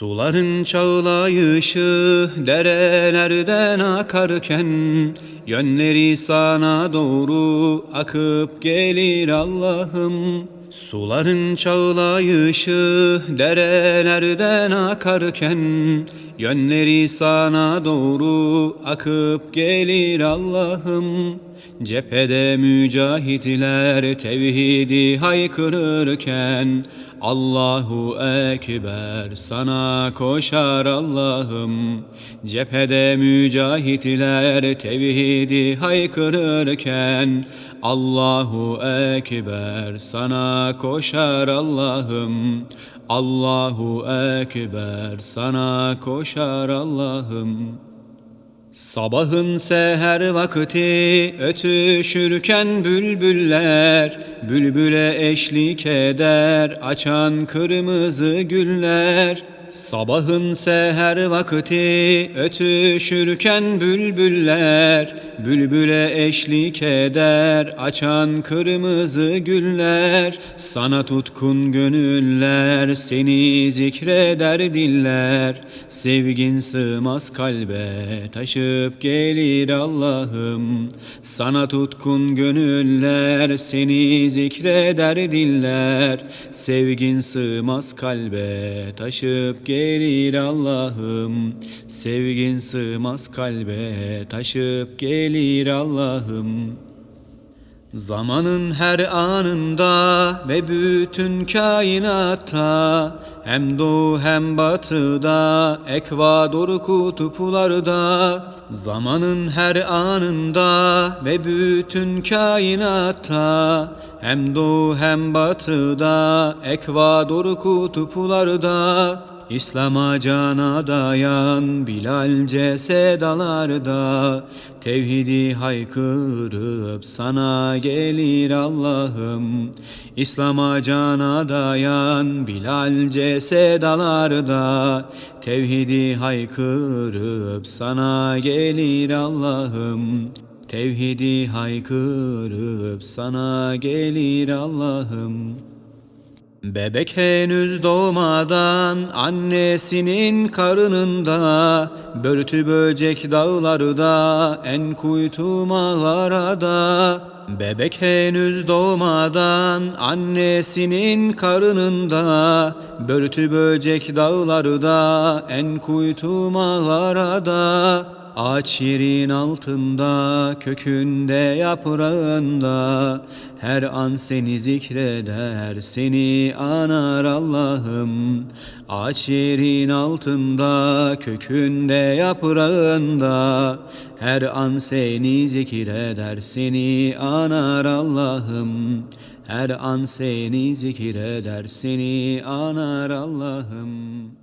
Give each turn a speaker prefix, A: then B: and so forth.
A: Suların çağlayışı derelerden akarken Yönleri sana doğru akıp gelir Allah'ım. Suların çağlayışı derelerden akarken Yönleri sana doğru akıp gelir Allah'ım Cephede mücahitler tevhidi haykırırken Allahu Ekber sana koşar Allah'ım. Cephede mücahitler tevhidi haykırırken Allahu Ekber sana koşar Allah'ım. Allahu Ekber sana koşar Allah'ım Sabahın seher vakti ötüşürken bülbüller Bülbüle eşlik eder açan kırmızı güller Sabahın seher vakti ötüşürken bülbüller Bülbüle eşlik eder açan kırmızı güller. Sana tutkun gönüller seni zikreder diller. Sevgin sığmaz kalbe taşıp gelir Allah'ım. Sana tutkun gönüller seni zikreder diller. Sevgin sığmaz kalbe taşıp gelir Allah'ım. Sevgin sığmaz kalbe taşıp gelir Allah'ım. Zamanın her anında ve bütün kainatta Hem doğu hem batıda, ekvador kutuplarda Zamanın her anında ve bütün kainatta Hem doğu hem batıda, ekvador kutuplarda İslam'a cana dayan Bilalce sedalarda Tevhidi haykırıp sana gelir Allah'ım. İslam'a cana dayan Bilalce sedalarda Tevhidi haykırıp sana gelir Allah'ım. Tevhidi haykırıp sana gelir Allah'ım Bebek henüz doğmadan annesinin karnında Börtü böcek dağlarda en kuytu mağarada Bebek henüz doğmadan annesinin karnında Börtü böcek dağlarda en kuytu mağarada Ağaç yerin altında, kökünde, yaprağında. Her an seni zikreder, seni anar Allah'ım. Ağaç yerin altında, kökünde, yaprağında. Her an seni zikreder, seni anar Allah'ım Her an seni zikreder, seni anar Allah'ım